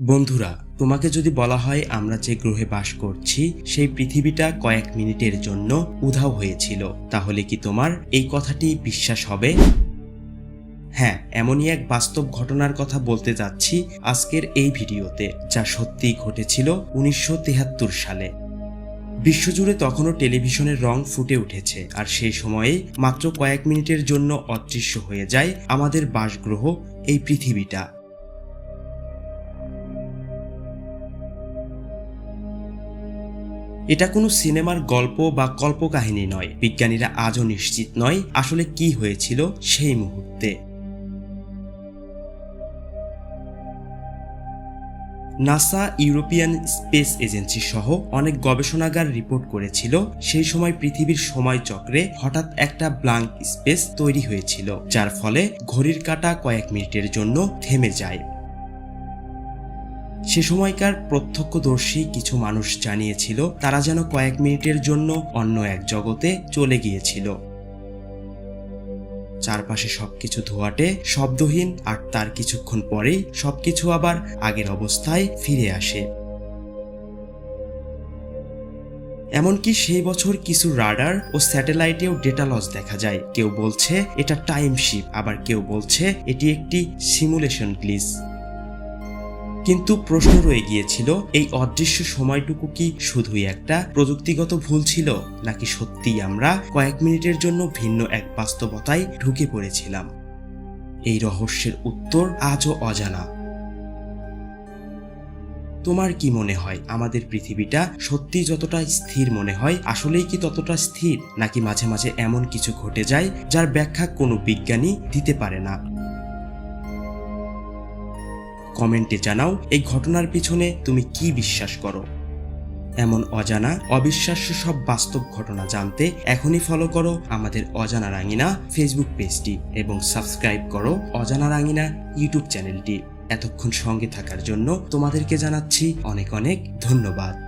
বন্ধুরা, তোমাকে যদি বলা হয় আমরা যে গ্রহে বাস করছি, সেই পৃথিবীটা কয়েক মিনিটের জন্য উধাও হয়েছিল, তাহলে কি তোমার এই কথাটি বিশ্বাস হবে? হ্যাঁ এমনই এক বাস্তব ঘটনার কথা বলতে যাচ্ছি আজকের এই ভিডিওতে, যা সত্যিই ঘটেছিল উনিশশো সালে। বিশ্বজুড়ে তখনও টেলিভিশনের রং ফুটে উঠেছে, আর সেই সময়ে মাত্র কয়েক মিনিটের জন্য অদৃশ্য হয়ে যায় আমাদের বাসগ্রহ এই পৃথিবীটা। এটা কোনো সিনেমার গল্প বা কল্পকাহিনী নয়। বিজ্ঞানীরা আজও নিশ্চিত নয় আসলে কি হয়েছিল সেই মুহূর্তে। নাসা, ইউরোপিয়ান স্পেস এজেন্সি সহ অনেক গবেষণাগার রিপোর্ট করেছিল, সেই সময় পৃথিবীর সময় চক্রে হঠাৎ একটা ব্লাঙ্ক স্পেস তৈরি হয়েছিল, যার ফলে ঘড়ির কাঁটা কয়েক মিনিটের জন্য থেমে যায়। সে সময়কার প্রত্যক্ষদর্শী কিছু মানুষ জানিয়েছিল, তারা যেন কয়েক মিনিটের জন্য অন্য এক জগতে চলে গিয়েছিল। চারপাশে সবকিছু ধোয়াটে, শব্দহীন, আর তার কিছুক্ষণ পরেই সবকিছু আবার আগের অবস্থায় ফিরে আসে। এমনকি সেই বছর কিছু রাডার ও স্যাটেলাইটেও ডেটা লস দেখা যায়। কেউ বলছে, এটা টাইম শিপ, আবার কেউ বলছে, এটি একটি সিমুলেশন গ্লিস। কিন্তু প্রশ্ন রয়ে গিয়েছিল এই অদৃশ্য সময়টুকু কি শুধুই একটা প্রযুক্তিগত ভুল ছিল, নাকি সত্যিই আমরা কয়েক মিনিটের জন্য ভিন্ন এক বাস্তবতায় ঢুকে পড়েছিলাম? এই রহস্যের উত্তর আজও অজানা। তোমার কি মনে হয়, আমাদের পৃথিবীটা সত্যি যতটা স্থির মনে হয়, আসলেই কি ততটা স্থির? নাকি মাঝে মাঝে এমন কিছু ঘটে যায়, যার ব্যাখ্যা কোনো বিজ্ঞানী দিতে পারে না? কমেন্টে জানাও এই ঘটনার পিছনে তুমি কি বিশ্বাস করো। এমন অজানা, অবিশ্বাস্য সব বাস্তব ঘটনা জানতে এখনই ফলো করো আমাদের অজানা রাঙিনা ফেসবুক পেজটি এবং সাবস্ক্রাইব করো অজানা রাঙিনা ইউটিউব চ্যানেলটি এতক্ষণ সঙ্গে থাকার জন্য তোমাদেরকে জানাচ্ছি অনেক অনেক ধন্যবাদ।